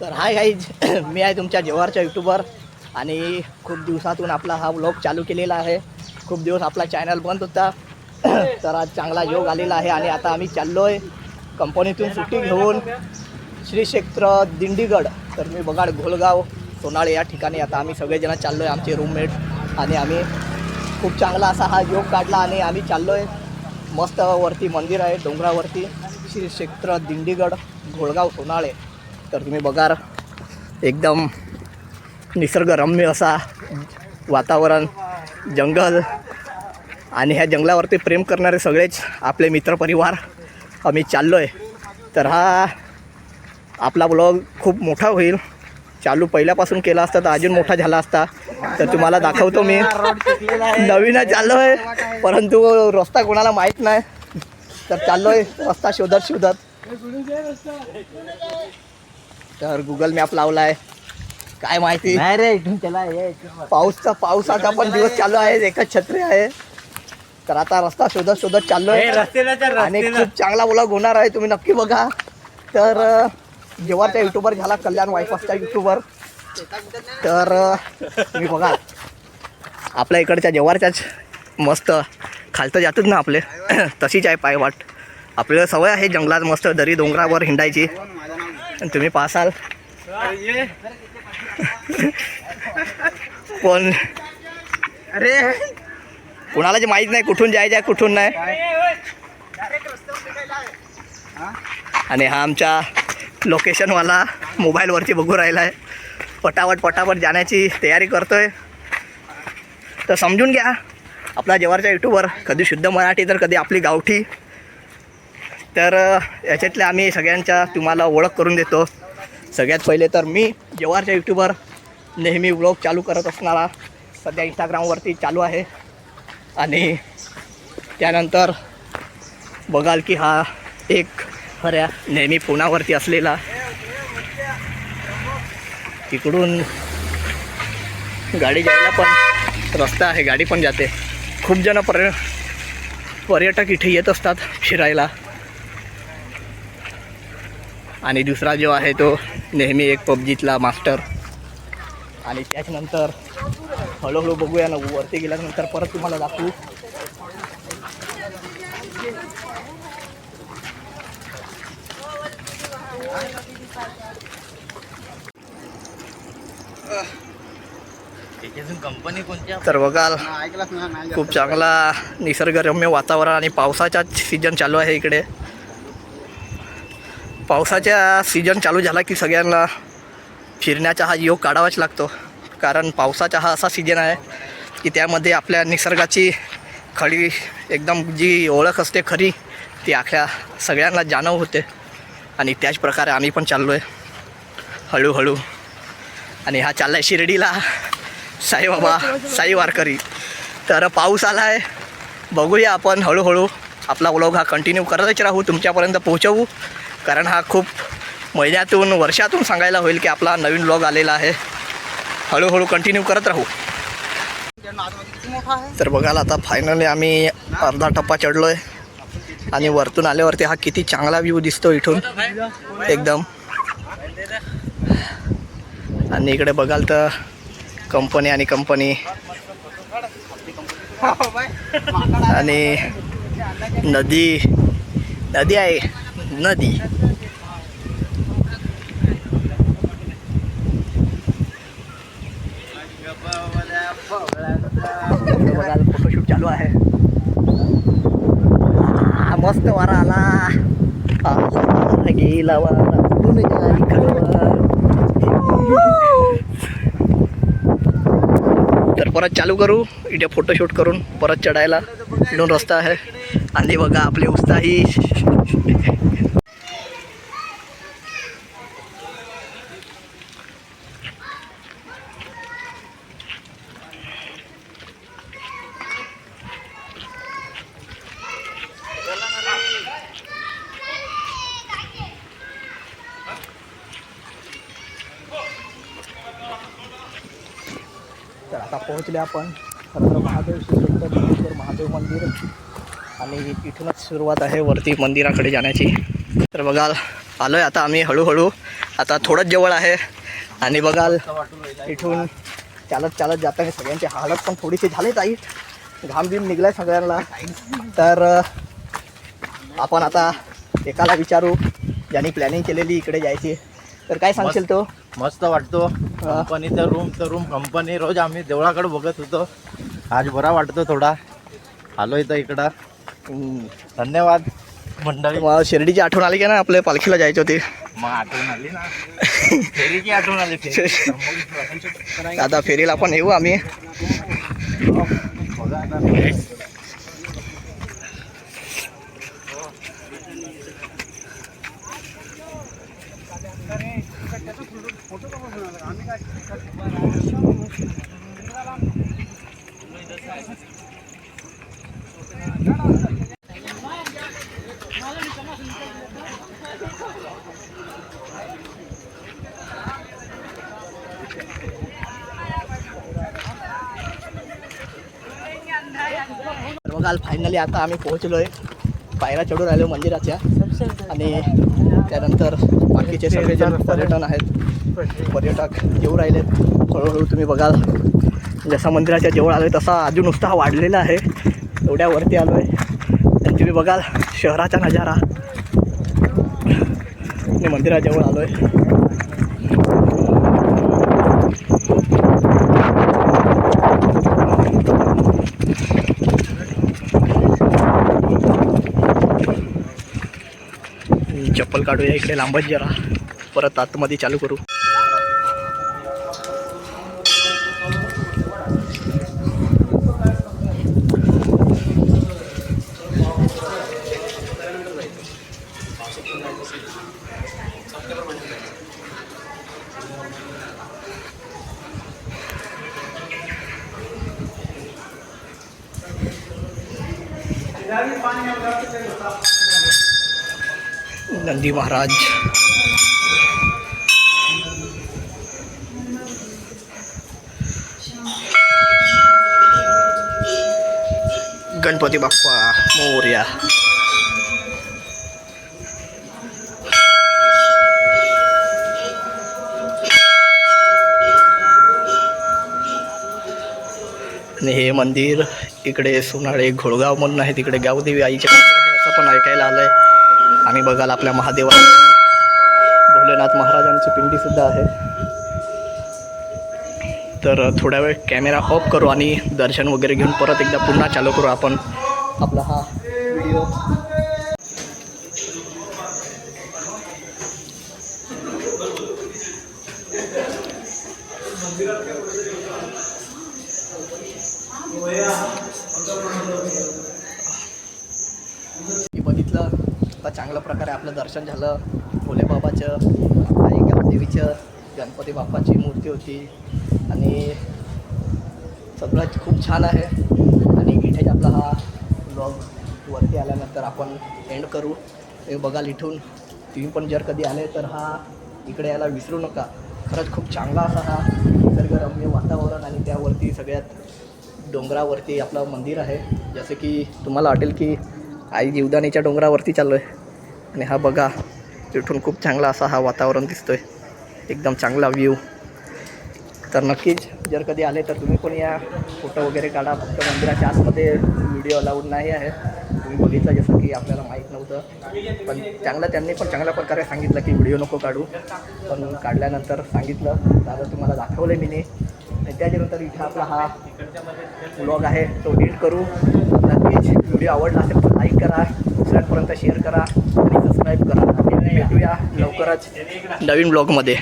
तर hi guys मी आहे तुमच्या जेवारच्या यूट्यूबर आणि खूप दिवसातून आपला हा व्लॉग चालू केलेला आहे. खूप दिवस आपला चॅनल बंद होता. तर आज चांगला योग आलेला आहे आणि आता आम्ही चाललो आहे कंपनीतून सुट्टी घेऊन श्री क्षेत्र दिंडीगड. तर मी बघाड घोलगाव सोनाळे या ठिकाणी आता आम्ही सगळेजण चाललो आहे आमचे रूममेट आणि आम्ही खूप चांगला असा हा योग काढला आणि आम्ही चाललो आहे मस्त वरती मंदिर आहे डोंगरावरती. श्री क्षेत्र दिंडीगड घोळगाव सोनाळे. तर तुम्ही बघा एकदम निसर्गरम्य असा वातावरण जंगल आणि ह्या जंगलावरती प्रेम करणारे सगळेच आपले मित्रपरिवार आम्ही चाललो आहे तर हा आपला ब्लॉग खूप मोठा होईल. चालू पहिल्यापासून केला असता तर अजून मोठा झाला असता. तर तुम्हाला दाखवतो मी. नवीनच चाललो आहे परंतु रस्ता कोणाला माहीत नाही. तर चाललो आहे रस्ता शोधत शोधत. तर गुगल मॅप लावला आहे काय माहिती? नाही रे इथून त्याला पाऊसचा पावसाचा पण दिवस चालू आहे एकच छत्री आहे. तर आता रस्ता शोधत शोधत रस्त्याला तर आणि खूप चांगला ब्लॉग होणार आहे तुम्ही नक्की बघा. तर अ, जेव्हाचा युट्यूबर झाला कल्याण वायफसचा युट्यूबर तर तुम्ही बघा. आपल्या इकडच्या जेवारच्याच मस्त खालतं जातात ना आपले तशीच आहे पायवाट. आपल्याला सवय आहे जंगलात मस्त दरी डोंगरावर हिंडायची. तुम्ही पाहसाल कोण? अरे. कोणाला जे माहीत नाही कुठून जायचं आहे कुठून नाही. आणि हा आमच्या लोकेशनवाला मोबाईलवरती बघू राहिला आहे पटापट पटापट जाण्याची तयारी करतोय. तर समजून घ्या आपला जेवारच्या यूट्यूबवर कधी शुद्ध मराठी तर कधी आपली गावठी. तर याच्यातल्या आम्ही सगळ्यांच्या तुम्हाला ओळख करून देतो. सगळ्यात पहिले तर मी जेवारच्या यूट्यूबर नेहमी व्लॉग चालू करत असणारा सध्या इंस्टाग्रामवरती चालू आहे. आणि त्यानंतर बघाल की हा एक खऱ्या नेहमी फोनावरती असलेला तिकडून गाडी जायला पण रस्ता आहे गाडी पण जाते. खूप जण पर्य पर्यटक इथे येत असतात फिरायला. आणि दुसरा जो आहे तो नेहमी एक पबजीतला मास्टर. आणि त्याच्यानंतर हळूहळू बघूया ना वरती गेल्यानंतर परत तुम्हाला दाखवू. कंपनी कोणत्या तर बघाल ऐकलाच ना खूप चांगला निसर्गरम्य वातावरण आणि पावसाचा सीजन चालू आहे इकडे. पावसाच्या सीजन चालू झाला की सगळ्यांना फिरण्याचा हा योग काढावाच लागतो. कारण पावसाचा हा असा सीजन आहे की त्यामध्ये आपल्या निसर्गाची खडी एकदम जी ओळख असते खरी ती अख्या सगळ्यांना जाणव होते. आणि त्याच प्रकारे आम्ही पण चाललो आहे हळूहळू. आणि हा चालला आहे शिर्डीला साईबाबा साई वारकरी. तर पाऊस आला आहे बघूया आपण हळूहळू. आपला व्लॉग हा कंटिन्यू करतच राहू. तुमच्यापर्यंत पोहोचवू. कारण हा खूप महिन्यातून वर्षातून सांगायला होईल की आपला नवीन ब्लॉग आलेला आहे. हळूहळू कंटिन्यू करत राहू. तर बघाल आता फायनली आम्ही अर्धा टप्पा चढलो आहे आणि वरतून आल्यावरती हा किती चांगला व्ह्यू दिसतो इथून. एकदम. आणि इकडे बघाल तर कंपनी आणि कंपनी आणि नदी नदी आहे. नदी. फोटोशूट चालू आहे. मस्त वारा आला. गेला वारा कुठून तर परत चालू करू. इथे फोटोशूट करून परत चढायला. इकडून रस्ता आहे. आणि बघा आपले उत्साही पोहोचले आपण. खरं तर महादेव दिंडीश्वर महादेव मंदिर. आणि इथूनच सुरुवात आहे वरती मंदिराकडे जाण्याची. तर बघाल आलो आहे आता आम्ही हळूहळू. आता थोडंच जवळ आहे. आणि बघाल इथून चालत चालत जाताना सगळ्यांची. हालत पण थोडीशी झाली ताईट घाम बिम निघलाय सगळ्यांना. तर आपण आता एकाला विचारू. ज्यांनी प्लॅनिंग केलेली इकडे जायची. तर काय सांगशील तो? मस्त वाटतो. कंपनीचा रूम तर रूम कंपनी रोज आम्ही देवळाकडे बघत होतो. आज बरा वाटतो थोडा. आलो इथं इकडं. धन्यवाद मंडळी. मग शिर्डीची आठवण आली का ना? आपल्या पालखीला जायची होती. मग आठवण आली ना. फेरीची आठवण आली फेरी. आता फेरीला पण येऊ आम्ही. काल फायनली आता आम्ही पोहोचलोय. पायऱ्या चढून राहिलो मंदिराच्या. आणि त्यानंतर बाकीचे सगळे पर्यटन आहेत. पर्यटक येऊ राहिलेत. हळूहळू तुम्ही बघाल. जसा मंदिराच्या जवळ आलोय तसा अजून नुसता वाढलेला आहे. एवढ्या वरती आहे आणि तुम्ही बघाल शहराचा नजारा. मी मंदिराजवळ आलो आहे चप्पल काढूया इकडे लांबच जरा. परत आतमध्ये चालू करू. नंदी महाराज गणपती बाप्पा मोर्या आणि हे मंदिर इकडे सोनाळे घोळगाव म्हणून आहे तिकडे गावदेवी आईचे मंदिर आहे असं पण ऐकायला आलं आहे आणि बघाल आपल्या महादेवा भोलेनाथ महाराजांची पिंडीसुद्धा आहे. तर थोड्या वेळ कॅमेरा ऑफ करू आणि दर्शन वगैरे घेऊन परत एकदा पुन्हा चालू करू आपण आपला हा व्हिडिओ. मी बघितलं आता चांगल्या प्रकारे आपलं दर्शन झालं. भोलेबाबाचं आणि गावदेवीचं गणपती बाप्पाची मूर्ती होती. आणि सगळं खूप छान आहे. आणि इथेच आपला हा ब्लॉग वरती आल्यानंतर आपण एंड करू. हे बघाल इथून. तुम्ही पण जर कधी आले तर हा इकडे यायला विसरू नका. खरंच खूप चांगला असा हा निसर्गरम्य वातावरण आणि त्यावरती सगळ्यात डोंगरावरती आपलं मंदिर आहे. जसं की तुम्हाला वाटेल की आई जीवदानीच्या डोंगरावरती चाललो आहे आणि हा बघा तिथून खूप चांगला असा हा वातावरण दिसतो आहे एकदम चांगला व्ह्यू तर नक्कीच जर कधी आले तर तुम्ही पण या. फोटो वगैरे काढा. फक्त मंदिराच्या आतमध्ये व्हिडिओ अलाउड नाही आहे. तुम्ही बघितलं जसं की आपल्याला माहीत नव्हतं. पण चांगलं त्यांनी पण चांगल्या प्रकारे सांगितलं की व्हिडिओ नको काढू. पण काढल्यानंतर सांगितलं. दादा तुम्हाला दाखवलं मी. नी आणि त्याच्यानंतर इथे आपला हा ब्लॉग आहे तो एडिट करू. नक्कीच व्हिडिओ आवडला असेल तर लाईक करा दुसऱ्यांपर्यंत शेअर करा आणि सबस्क्राईब करा. भेटूया लवकरच नवीन ब्लॉगमध्ये